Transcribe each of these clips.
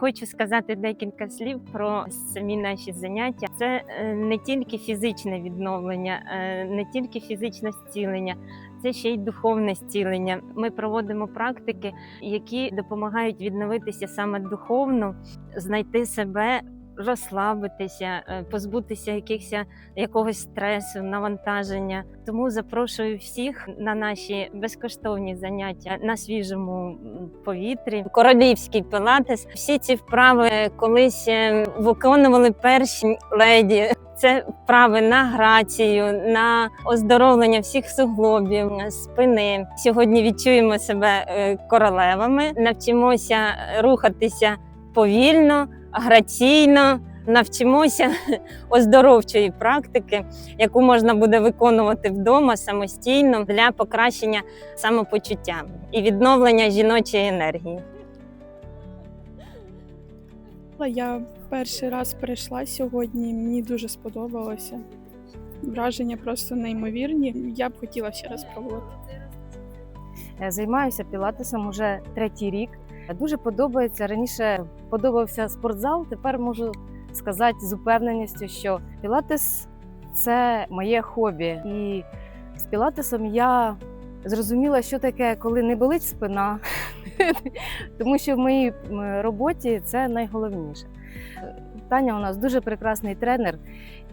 Хочу сказати декілька слів про самі наші заняття. Це е, не тільки фізичне відновлення, е, не тільки фізичне зцілення, це ще й духовне зцілення. Ми проводимо практики, які допомагають відновитися саме духовно, знайти себе. Розслабитися, е, позбутися якихось якогось стресу, навантаження. Тому запрошую всіх на наші безкоштовні заняття на свіжому повітрі. Королівський пилатес. Всі ці вправи колись е, виконували перші леді. Це вправи на грацію, на оздоровлення всіх суглобів, спини. Сьогодні відчуємо себе е, королевами, навчимося рухатися повільно, граційно. Навчимося оздоровчої практики, яку можна буде виконувати вдома самостійно для покращення самопочуття і відновлення жіночої енергії. Я перший раз прийшла сьогодні, мені дуже сподобалося. Враження просто неймовірні. Я б хотіла ще раз пробувати. Е, Займаюся пілатесом уже третій рік. Дуже подобається. Раніше подобався спортзал. Тепер можу сказати з упевненістю, що пілатес це моє хобі. І з пілатесом я зрозуміла, що таке, коли не болить спина, тому що в моїй роботі це найголовніше. Таня у нас дуже прекрасний тренер,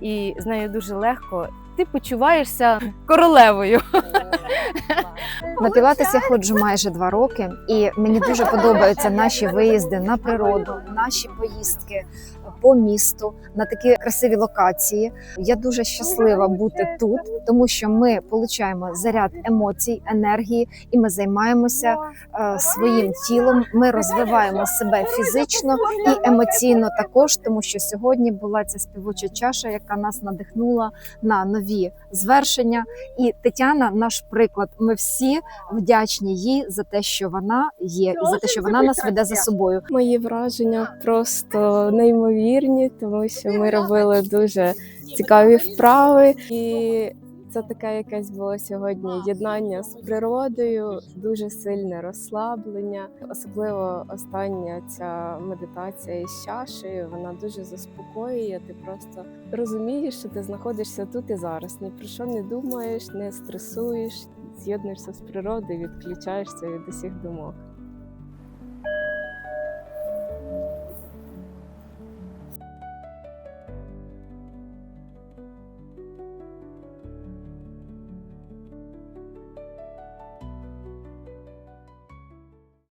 і з нею дуже легко. Ти почуваєшся королевою. На пілатес я ходжу майже два роки, і мені дуже подобаються наші виїзди на природу, наші поїздки по місту на такі красиві локації. Я дуже щаслива бути тут, тому що ми отримуємо заряд емоцій, енергії, і ми займаємося е, своїм тілом. Ми розвиваємо себе фізично і емоційно також, тому що сьогодні була ця співоча чаша, яка нас надихнула на нові звершення. І Тетяна, наш приклад. Ми всі вдячні їй за те, що вона є, і за те, що вона нас веде за собою. Мої враження просто неймовірні, тому що ми робили дуже цікаві вправи, і це таке якесь було сьогодні єднання з природою, дуже сильне розслаблення. Особливо остання ця медитація із чашею. Вона дуже заспокоює. Ти просто розумієш, що ти знаходишся тут і зараз. Ні про що не думаєш, не стресуєш, з'єднуєшся з природою, відключаєшся від усіх думок.